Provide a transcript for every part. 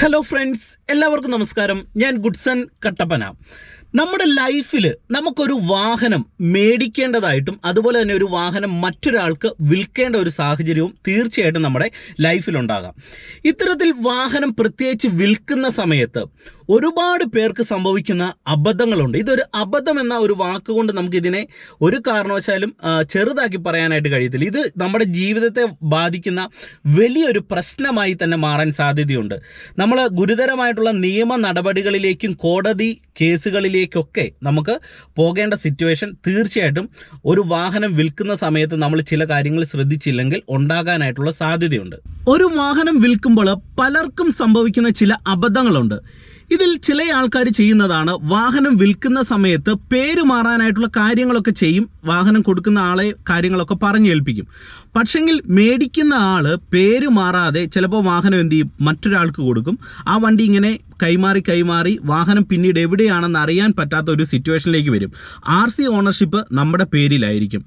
Hello friends എല്ലാവർക്കും നമസ്കാരം. ഞാൻ ഗുഡ്സൺ കട്ടപ്പന. നമ്മുടെ ലൈഫിൽ നമുക്കൊരു വാഹനം മേടിക്കേണ്ടതായിട്ടും അതുപോലെ തന്നെ ഒരു വാഹനം മറ്റൊരാൾക്ക് വിൽക്കേണ്ട ഒരു സാഹചര്യവും തീർച്ചയായിട്ടും നമ്മുടെ ലൈഫിലുണ്ടാകാം ഇത്തരത്തിൽ വാഹനം പ്രത്യേകിച്ച് വിൽക്കുന്ന സമയത്ത് ഒരുപാട് പേർക്ക് സംഭവിക്കുന്ന അബദ്ധങ്ങളുണ്ട്. ഇതൊരു അബദ്ധം എന്ന ഒരു വാക്കുകൊണ്ട് നമുക്കിതിനെ ഒരു കാരണവശാലും ചെറുതാക്കി പറയാനായിട്ട് കഴിയത്തില്ല. ഇത് നമ്മുടെ ജീവിതത്തെ ബാധിക്കുന്ന വലിയൊരു പ്രശ്നമായി തന്നെ മാറാൻ സാധ്യതയുണ്ട്. നമ്മൾ ഗുരുതരമായിട്ടുള്ള നിയമ നടപടികളിലേക്കും കോടതി കേസുകളിലേക്കൊക്കെ നമുക്ക് പോകേണ്ട സിറ്റുവേഷൻ തീർച്ചയായിട്ടും ഒരു വാഹനം വിൽക്കുന്ന സമയത്ത് നമ്മൾ ചില കാര്യങ്ങൾ ശ്രദ്ധിച്ചില്ലെങ്കിൽ ഉണ്ടാകാനായിട്ടുള്ള സാധ്യതയുണ്ട്. ഒരു വാഹനം വിൽക്കുമ്പോൾ പലർക്കും സംഭവിക്കുന്ന ചില അബദ്ധങ്ങളുണ്ട്. ഇതിൽ ചില ആൾക്കാർ ചെയ്യുന്നതാണ് വാഹനം വിൽക്കുന്ന സമയത്ത് പേര് മാറാനായിട്ടുള്ള കാര്യങ്ങളൊക്കെ ചെയ്യും വാഹനം കൊടുക്കുന്ന ആളെ കാര്യങ്ങളൊക്കെ പറഞ്ഞേൽപ്പിക്കും. പക്ഷെങ്കിൽ മേടിക്കുന്ന ആൾ പേര് മാറാതെ ചിലപ്പോൾ വാഹനം എന്ത് ചെയ്യും? മറ്റൊരാൾക്ക് കൊടുക്കും. ആ വണ്ടി ഇങ്ങനെ കൈമാറി കൈമാറി വാഹനം പിന്നീട് എവിടെയാണെന്ന് അറിയാൻ പറ്റാത്ത ഒരു സിറ്റുവേഷനിലേക്ക് വരും. ആർ സി ഓണർഷിപ്പ് നമ്മുടെ പേരിലായിരിക്കും.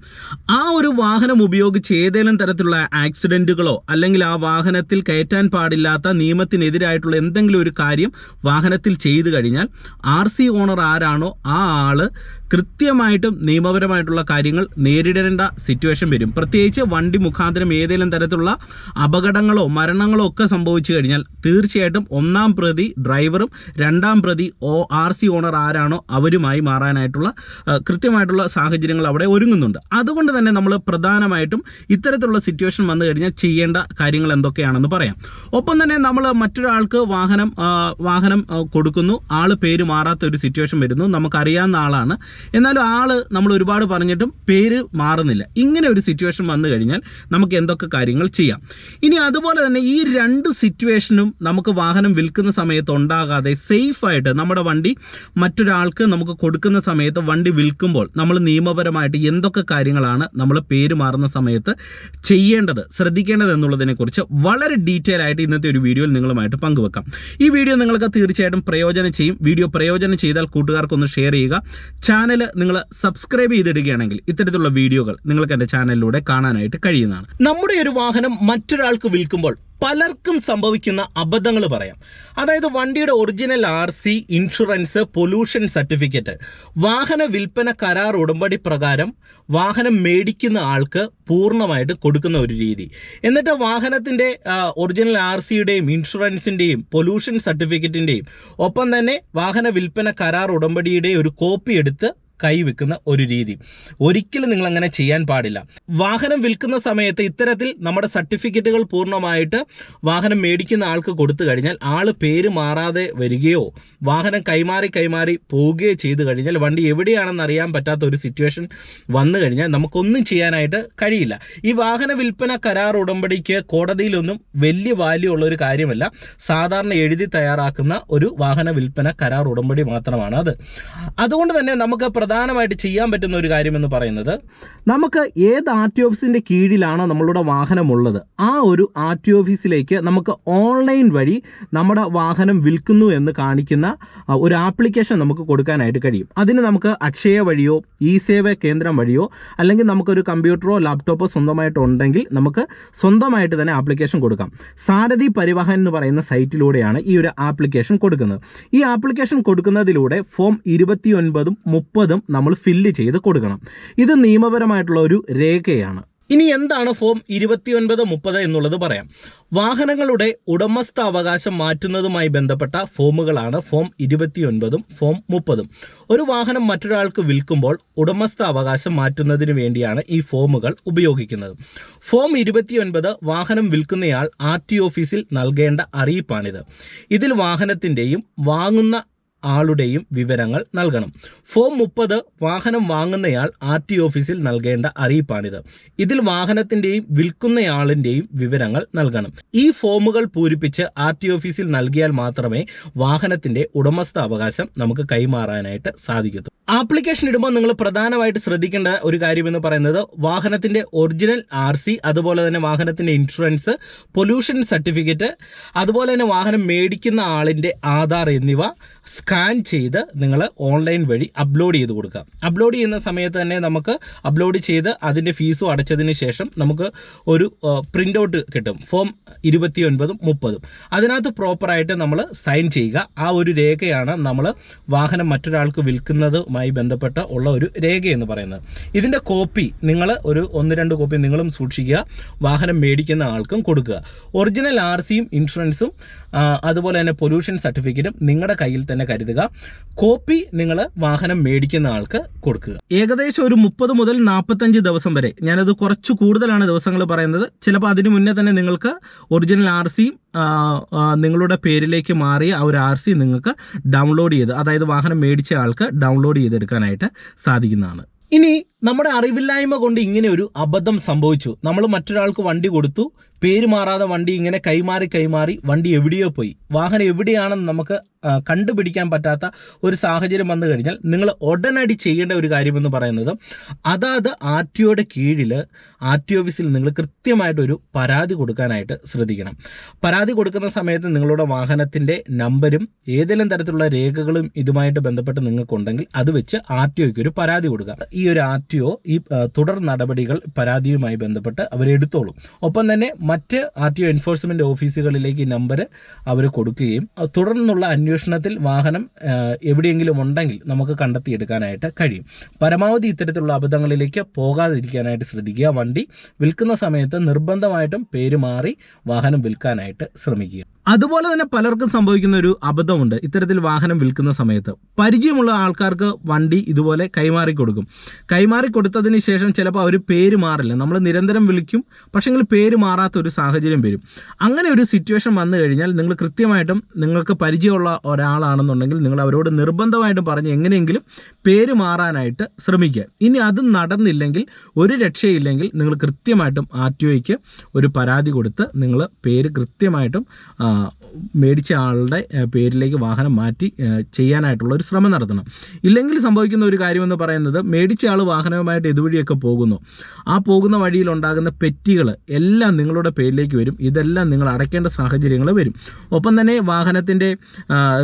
ആ ഒരു വാഹനം ഉപയോഗിച്ച് ഏതെങ്കിലും തരത്തിലുള്ള ആക്സിഡന്റുകളോ അല്ലെങ്കിൽ ആ വാഹനത്തിൽ കയറ്റാൻ പാടില്ലാത്ത നിയമത്തിനെതിരായിട്ടുള്ള എന്തെങ്കിലും ഒരു കാര്യം വാഹനത്തിൽ ചെയ്തു കഴിഞ്ഞാൽ ആർ സി ഓണർ ആരാണോ ആ ആൾ കൃത്യമായിട്ടും നിയമപരമായിട്ടുള്ള കാര്യങ്ങൾ നേരിടേണ്ട സിറ്റുവേഷൻ വരും. പ്രത്യേകിച്ച് വണ്ടി മുഖാന്തരം ഏതെങ്കിലും തരത്തിലുള്ള അപകടങ്ങളോ മരണങ്ങളോ ഒക്കെ സംഭവിച്ചു കഴിഞ്ഞാൽ തീർച്ചയായിട്ടും ഒന്നാം പ്രതി ഡ്രൈവറും രണ്ടാം പ്രതി ഓ ആർ സി ഓണർ ആരാണോ അവരുമായി മാറാനായിട്ടുള്ള കൃത്യമായിട്ടുള്ള സാഹചര്യങ്ങൾ അവിടെ ഒരുങ്ങുന്നുണ്ട്. അതുകൊണ്ട് തന്നെ നമ്മൾ പ്രധാനമായിട്ടും ഇത്തരത്തിലുള്ള സിറ്റുവേഷൻ വന്നു കഴിഞ്ഞാൽ ചെയ്യേണ്ട കാര്യങ്ങൾ എന്തൊക്കെയാണെന്ന് പറയാം. ഒപ്പം തന്നെ നമ്മൾ മറ്റൊരാൾക്ക് വാഹനം വാഹനം കൊടുക്കുന്നു. ആൾ പേര് മാറാത്ത ഒരു സിറ്റുവേഷൻ വരുന്നു. നമുക്കറിയാവുന്ന ആളാണ് എന്നാലും ആൾ നമ്മൾ ഒരുപാട് പറഞ്ഞിട്ടും പേര് മാറുന്നില്ല. ഇങ്ങനെ ഒരു സിറ്റുവേഷൻ വന്നു കഴിഞ്ഞാൽ നമുക്ക് എന്തൊക്കെ കാര്യങ്ങൾ ചെയ്യാം. ഇനി അതുപോലെ തന്നെ ഈ രണ്ട് സിറ്റുവേഷനും നമുക്ക് വാഹനം വിൽക്കുന്ന സമയത്ത് ഉണ്ടാകാതെ സേഫായിട്ട് നമ്മുടെ വണ്ടി മറ്റൊരാൾക്ക് നമുക്ക് കൊടുക്കുന്ന സമയത്ത് വണ്ടി വിൽക്കുമ്പോൾ നമ്മൾ നിയമപരമായിട്ട് എന്തൊക്കെ കാര്യങ്ങളാണ് നമ്മൾ പേര് മാറുന്ന സമയത്ത് ചെയ്യേണ്ടത് ശ്രദ്ധിക്കേണ്ടത് എന്നുള്ളതിനെക്കുറിച്ച് വളരെ ഡീറ്റെയിൽ ആയിട്ട് ഇന്നത്തെ ഒരു വീഡിയോയിൽ നിങ്ങളുമായിട്ട് പങ്കുവെക്കാം. ഈ വീഡിയോ നിങ്ങൾക്ക് തീർച്ചയായിട്ടും പ്രയോജനം ചെയ്യും. വീഡിയോ പ്രയോജനം ചെയ്താൽ കൂട്ടുകാർക്കൊന്ന് ഷെയർ ചെയ്യുക. ചാനൽ നിങ്ങൾ സബ്സ്ക്രൈബ് ചെയ്തിടുകയാണെങ്കിൽ ഇത്തരത്തിലുള്ള വീഡിയോകൾ നിങ്ങൾക്ക് എന്റെ ചാനലിലൂടെ കാണാനായിട്ട് കഴിയുന്നതാണ്. നമ്മുടെ ഒരു വാഹനം മറ്റൊരാൾക്ക് വിൽക്കുമ്പോൾ പലർക്കും സംഭവിക്കുന്ന അബദ്ധങ്ങൾ പറയാം. അതായത് വണ്ടിയുടെ original R C insurance pollution certificate വാഹന വിൽപ്പന കരാർ ഉടമ്പടി പ്രകാരം വാഹനം മേടിക്കുന്ന ആൾക്ക് പൂർണമായിട്ട് കൊടുക്കുന്ന ഒരു രീതി. എന്നിട്ട് വാഹനത്തിന്റെ ഒറിജിനൽ ആർ സിയുടെയും ഇൻഷുറൻസിന്റെയും പൊല്യൂഷൻ സർട്ടിഫിക്കറ്റിന്റെയും ഒപ്പം തന്നെ വാഹന വിൽപ്പന കരാർ ഉടമ്പടിയുടെ ഒരു കോപ്പി എടുത്ത് കൈവെക്കുന്ന ഒരു രീതി. ഒരിക്കലും നിങ്ങൾ അങ്ങനെ ചെയ്യാൻ പാടില്ല. വാഹനം വിൽക്കുന്ന സമയത്ത് ഇത്തരത്തിൽ നമ്മുടെ സർട്ടിഫിക്കറ്റുകൾ പൂർണമായിട്ട് വാഹനം മേടിക്കുന്ന ആൾക്ക് കൊടുത്തു കഴിഞ്ഞാൽ ആൾ പേര് മാറാതെ വരികയോ വാഹനം കൈമാറി കൈമാറി പോവുകയോ ചെയ്തു കഴിഞ്ഞാൽ വണ്ടി എവിടെയാണെന്ന് അറിയാൻ പറ്റാത്ത ഒരു സിറ്റുവേഷൻ വന്നു കഴിഞ്ഞാൽ നമുക്കൊന്നും ചെയ്യാനായിട്ട് കഴിയില്ല. ഈ വാഹന വിൽപ്പന കരാർ ഉടമ്പടിക്ക് കോടതിയിലൊന്നും വലിയ വാല്യൂ ഉള്ള ഒരു കാര്യമല്ല. സാധാരണ എഴുതി തയ്യാറാക്കുന്ന ഒരു വാഹന വിൽപ്പന കരാർ ഉടമ്പടി മാത്രമാണ് അത്. അതുകൊണ്ട് തന്നെ നമുക്ക് പ്രധാനമായിട്ട് ചെയ്യാൻ പറ്റുന്ന ഒരു കാര്യം എന്ന് പറയുന്നത് നമുക്ക് ഏത് ആർ ടി ഓഫീസിന്റെ കീഴിലാണോ നമ്മളുടെ വാഹനമുള്ളത് ആ ഒരു ആർ ടി ഓഫീസിലേക്ക് നമുക്ക് ഓൺലൈൻ വഴി നമ്മുടെ വാഹനം വിൽക്കുന്നു എന്ന് കാണിക്കുന്ന ഒരു ആപ്ലിക്കേഷൻ നമുക്ക് കൊടുക്കാനായിട്ട് കഴിയും. അതിന് നമുക്ക് അക്ഷയ വഴിയോ ഇ സേവ കേന്ദ്രം വഴിയോ അല്ലെങ്കിൽ നമുക്കൊരു കമ്പ്യൂട്ടറോ ലാപ്ടോപ്പോ സ്വന്തമായിട്ട് ഉണ്ടെങ്കിൽ നമുക്ക് സ്വന്തമായിട്ട് തന്നെ ആപ്ലിക്കേഷൻ കൊടുക്കാം. സാരഥി പരിവാഹൻ എന്ന് പറയുന്ന സൈറ്റിലൂടെയാണ് ഈ ഒരു ആപ്ലിക്കേഷൻ കൊടുക്കുന്നത്. ഈ ആപ്ലിക്കേഷൻ കൊടുക്കുന്നതിലൂടെ ഫോം ഇരുപത്തിയൊൻപതും മുപ്പതും നമ്മൾ ഫില്ല് ചെയ്ത് കൊടുക്കണം. ഇത് നിയമപരമായിട്ടുള്ള ഒരു രേഖയാണ്. ഇനി എന്താണ് ഫോം ഇരുപത്തിയൊൻപത് മുപ്പത് എന്നുള്ളത് പറയാം. വാഹനങ്ങളുടെ ഉടമസ്ഥ അവകാശം മാറ്റുന്നതുമായി ബന്ധപ്പെട്ട ഫോമുകളാണ് ഫോം ഇരുപത്തിയൊൻപതും ഫോം മുപ്പതും. ഒരു വാഹനം മറ്റൊരാൾക്ക് വിൽക്കുമ്പോൾ ഉടമസ്ഥ അവകാശം മാറ്റുന്നതിന് വേണ്ടിയാണ് ഈ ഫോമുകൾ ഉപയോഗിക്കുന്നത്. ഫോം ഇരുപത്തിയൊൻപത് വാഹനം വിൽക്കുന്നയാൾ ആർ ടി ഓഫീസിൽ നൽകേണ്ട അറിയിപ്പാണിത്. ഇതിൽ വാഹനത്തിന്റെയും വാങ്ങുന്ന ആളുടെയും വിവരങ്ങൾ നൽകണം. ഫോം മുപ്പത് വാഹനം വാങ്ങുന്നയാൾ ആർ ടി ഓഫീസിൽ നൽകേണ്ട അറിയിപ്പാണിത്. ഇതിൽ വാഹനത്തിന്റെയും വിൽക്കുന്നയാളിന്റെയും വിവരങ്ങൾ നൽകണം. ഈ ഫോമുകൾ പൂരിപ്പിച്ച് ആർ ടി ഓഫീസിൽ നൽകിയാൽ മാത്രമേ വാഹനത്തിന്റെ ഉടമസ്ഥാവകാശം നമുക്ക് കൈമാറാനായിട്ട് സാധിക്കൂ ആപ്ലിക്കേഷൻ ഇടുമ്പോൾ നിങ്ങൾ പ്രധാനമായിട്ട് ശ്രദ്ധിക്കേണ്ട ഒരു കാര്യം എന്ന് പറയുന്നത് വാഹനത്തിന്റെ ഒറിജിനൽ ആർ സി അതുപോലെ തന്നെ വാഹനത്തിന്റെ ഇൻഷുറൻസ് പൊല്യൂഷൻ സർട്ടിഫിക്കറ്റ് അതുപോലെ തന്നെ വാഹനം മേടിക്കുന്ന ആളിന്റെ ആധാർ എന്നിവ സ്കാൻ ചെയ്ത് നിങ്ങൾ ഓൺലൈൻ വഴി അപ്ലോഡ് ചെയ്ത് കൊടുക്കുക. അപ്ലോഡ് ചെയ്യുന്ന സമയത്ത് തന്നെ നമുക്ക് അപ്ലോഡ് ചെയ്ത് അതിന്റെ ഫീസും അടച്ചതിന് ശേഷം നമുക്ക് ഒരു പ്രിന്റ് ഔട്ട് കിട്ടും. ഫോം ഇരുപത്തി ഒൻപതും മുപ്പതും. അതിനകത്ത് പ്രോപ്പറായിട്ട് നമ്മൾ സൈൻ ചെയ്യുക. ആ ഒരു രേഖയാണ് നമ്മൾ വാഹനം മറ്റൊരാൾക്ക് വിൽക്കുന്നതുമായി ബന്ധപ്പെട്ട ഉള്ള ഒരു രേഖയെന്ന് പറയുന്നത്. ഇതിന്റെ കോപ്പി നിങ്ങൾ ഒരു ഒന്ന് രണ്ട് കോപ്പി നിങ്ങളും സൂക്ഷിക്കുക. വാഹനം മേടിക്കുന്ന ആൾക്കും കൊടുക്കുക. ഒറിജിനൽ ആർ സിയും ഇൻഷുറൻസും അതുപോലെ തന്നെ പൊല്യൂഷൻ സർട്ടിഫിക്കറ്റും നിങ്ങളുടെ കയ്യിൽ തന്നെ കരുതുക. കോപ്പി നിങ്ങൾ വാഹനം മേടിക്കുന്ന ആൾക്ക് കൊടുക്കുക. ഏകദേശം ഒരു മുപ്പത് മുതൽ നാൽപ്പത്തഞ്ച് ദിവസം വരെ ഞാനത് കുറച്ച് കൂടുതലാണ് ദിവസങ്ങൾ പറയുന്നത് ചിലപ്പോൾ അതിന് മുന്നേ തന്നെ നിങ്ങൾക്ക് ഒറിജിനൽ ആർ നിങ്ങളുടെ പേരിലേക്ക് മാറിയ ആ ഒരു ആർ സി നിങ്ങൾക്ക് ഡൗൺലോഡ് ചെയ്ത് അതായത് വാഹനം മേടിച്ച ആൾക്ക് ഡൗൺലോഡ് ചെയ്തെടുക്കാനായിട്ട് സാധിക്കുന്നതാണ്. ഇനി നമ്മുടെ അറിവില്ലായ്മ കൊണ്ട് ഇങ്ങനെ ഒരു അബദ്ധം സംഭവിച്ചു. നമ്മൾ മറ്റൊരാൾക്ക് വണ്ടി കൊടുത്തു. പേര് മാറാതെ വണ്ടി ഇങ്ങനെ കൈമാറി കൈമാറി വണ്ടി എവിടെയോ പോയി. വാഹനം എവിടെയാണെന്ന് നമുക്ക് കണ്ടുപിടിക്കാൻ പറ്റാത്ത ഒരു സാഹചര്യം വന്നു കഴിഞ്ഞാൽ നിങ്ങൾ ഉടനടി ചെയ്യേണ്ട ഒരു കാര്യമെന്ന് പറയുന്നത് അതാത് ആർ ടി ഒയുടെ കീഴിൽ ആർ ടി ഓഫീസിൽ നിങ്ങൾ കൃത്യമായിട്ടൊരു പരാതി കൊടുക്കാനായിട്ട് ശ്രദ്ധിക്കണം. പരാതി കൊടുക്കുന്ന സമയത്ത് നിങ്ങളുടെ വാഹനത്തിന്റെ നമ്പരും ഏതെങ്കിലും തരത്തിലുള്ള രേഖകളും ഇതുമായിട്ട് ബന്ധപ്പെട്ട് നിങ്ങൾക്കുണ്ടെങ്കിൽ അത് വെച്ച് ആർ ടി ഒരു പരാതി കൊടുക്കുക. ഈ ഒരു ആർ ഒ ഈ തുടർ നടപടികൾ പരാതിയുമായി ബന്ധപ്പെട്ട് അവരെടുത്തോളും ഒപ്പം തന്നെ മറ്റ് ആർ ടി ഒ എൻഫോഴ്സ്മെന്റ് ഓഫീസുകളിലേക്ക് നമ്പർ അവർ കൊടുക്കുകയും തുടർന്നുള്ള അന്വേഷണത്തിൽ വാഹനം എവിടെയെങ്കിലും ഉണ്ടെങ്കിൽ നമുക്ക് കണ്ടെത്തിയെടുക്കാനായിട്ട് കഴിയും. പരമാവധി ഇത്തരത്തിലുള്ള അബദ്ധങ്ങളിലേക്ക് പോകാതിരിക്കാനായിട്ട് ശ്രദ്ധിക്കുക. വണ്ടി വിൽക്കുന്ന സമയത്ത് നിർബന്ധമായിട്ടും പേര് മാറി വാഹനം വിൽക്കാനായിട്ട് ശ്രമിക്കുക. അതുപോലെ തന്നെ പലർക്കും സംഭവിക്കുന്ന ഒരു അബദ്ധമുണ്ട്. ഇത്തരത്തിൽ വാഹനം വിൽക്കുന്ന സമയത്ത്. പരിചയമുള്ള ആൾക്കാർക്ക് വണ്ടി ഇതുപോലെ കൈമാറി കൊടുക്കും. കൈമാറി കൊടുത്തതിന് ശേഷം ചിലപ്പോൾ അവർ പേര് മാറില്ല. നമ്മൾ നിരന്തരം വിളിക്കും പക്ഷേങ്കിൽ പേര് മാറാത്ത ഒരു സാഹചര്യം വരും. അങ്ങനെ ഒരു സിറ്റുവേഷൻ വന്നു കഴിഞ്ഞാൽ നിങ്ങൾ കൃത്യമായിട്ടും നിങ്ങൾക്ക് പരിചയമുള്ള ഒരാളാണെന്നുണ്ടെങ്കിൽ നിങ്ങൾ അവരോട് നിർബന്ധമായിട്ടും പറഞ്ഞ് എങ്ങനെയെങ്കിലും പേര് മാറാനായിട്ട് ശ്രമിക്കുക. ഇനി അത് നടന്നില്ലെങ്കിൽ ഒരു രക്ഷയില്ലെങ്കിൽ നിങ്ങൾ കൃത്യമായിട്ടും ആർ ടി ഒരു പരാതി കൊടുത്ത് നിങ്ങൾ പേര് കൃത്യമായിട്ടും മേടിച്ച ആളുടെ പേരിലേക്ക് വാഹനം മാറ്റി ചെയ്യാനായിട്ടുള്ള ഒരു ശ്രമം നടത്തണം. ഇല്ലെങ്കിൽ സംഭവിക്കുന്ന ഒരു കാര്യമെന്ന് പറയുന്നത് മേടിച്ച ആൾ വാഹനവുമായിട്ട് ഇതുവഴിയൊക്കെ പോകുന്നു. ആ പോകുന്ന വഴിയിൽ ഉണ്ടാകുന്ന പെറ്റികൾ എല്ലാം നിങ്ങളുടെ പേരിലേക്ക് വരും. ഇതെല്ലാം നിങ്ങൾ അടയ്ക്കേണ്ട സാഹചര്യങ്ങൾ വരും. ഒപ്പം തന്നെ വാഹനത്തിന്റെ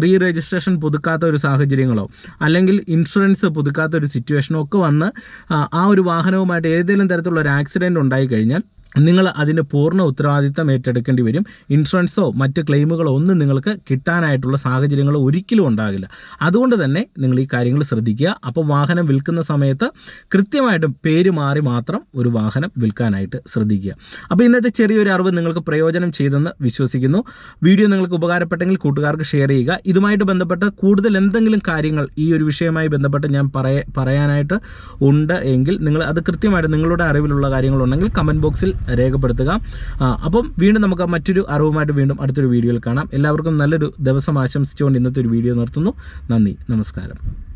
റീ രജിസ്ട്രേഷൻ പുതുക്കാത്ത ഒരു സാഹചര്യങ്ങളോ അല്ലെങ്കിൽ ഇൻഷുറൻസ് പുതുക്കാത്ത ഒരു സിറ്റുവേഷനോ ഒക്കെ വന്ന് ആ ഒരു വാഹനവുമായിട്ട് ഏതെങ്കിലും തരത്തിലുള്ള ഒരു ആക്സിഡന്റ് ഉണ്ടായി കഴിഞ്ഞാൽ നിങ്ങൾ അതിന്റെ പൂർണ ഉത്തരവാദിത്തം ഏറ്റെടുക്കേണ്ടി വരും. ഇൻഷുറൻസോ മറ്റ് ക്ലെയിമുകളോ ഒന്നും നിങ്ങൾക്ക് കിട്ടാനായിട്ടുള്ള സാഹചര്യങ്ങൾ ഒരിക്കലും ഉണ്ടാകില്ല. അതുകൊണ്ട് തന്നെ നിങ്ങൾ ഈ കാര്യങ്ങൾ ശ്രദ്ധിക്കുക. അപ്പോൾ വാഹനം വിൽക്കുന്ന സമയത്ത് കൃത്യമായിട്ടും പേര് മാറി മാത്രം ഒരു വാഹനം വിൽക്കാനായിട്ട് ശ്രദ്ധിക്കുക. അപ്പോൾ ഇന്നത്തെ ചെറിയൊരു അറിവ് നിങ്ങൾക്ക് പ്രയോജനം ചെയ്തെന്ന് വിശ്വസിക്കുന്നു. വീഡിയോ നിങ്ങൾക്ക് ഉപകാരപ്പെട്ടെങ്കിൽ കൂട്ടുകാർക്ക് ഷെയർ ചെയ്യുക. ഇതുമായിട്ട് ബന്ധപ്പെട്ട് കൂടുതൽ എന്തെങ്കിലും കാര്യങ്ങൾ ഈ ഒരു വിഷയവുമായി ബന്ധപ്പെട്ട് ഞാൻ പറയ പറയാനായിട്ട് ഉണ്ട് എങ്കിൽ നിങ്ങൾ അത് കൃത്യമായിട്ട് നിങ്ങളുടെ അറിവിലുള്ള കാര്യങ്ങളുണ്ടെങ്കിൽ കമന്റ് ബോക്സിൽ രേഖപ്പെടുത്തുക. അപ്പം വീണ്ടും നമുക്ക് മറ്റൊരു അറിവുമായിട്ട് വീണ്ടും അടുത്തൊരു വീഡിയോയിൽ കാണാം. എല്ലാവർക്കും നല്ലൊരു ദിവസം ആശംസിച്ചുകൊണ്ട് ഇന്നത്തെ ഒരു വീഡിയോ നിർത്തുന്നു. നന്ദി. നമസ്കാരം.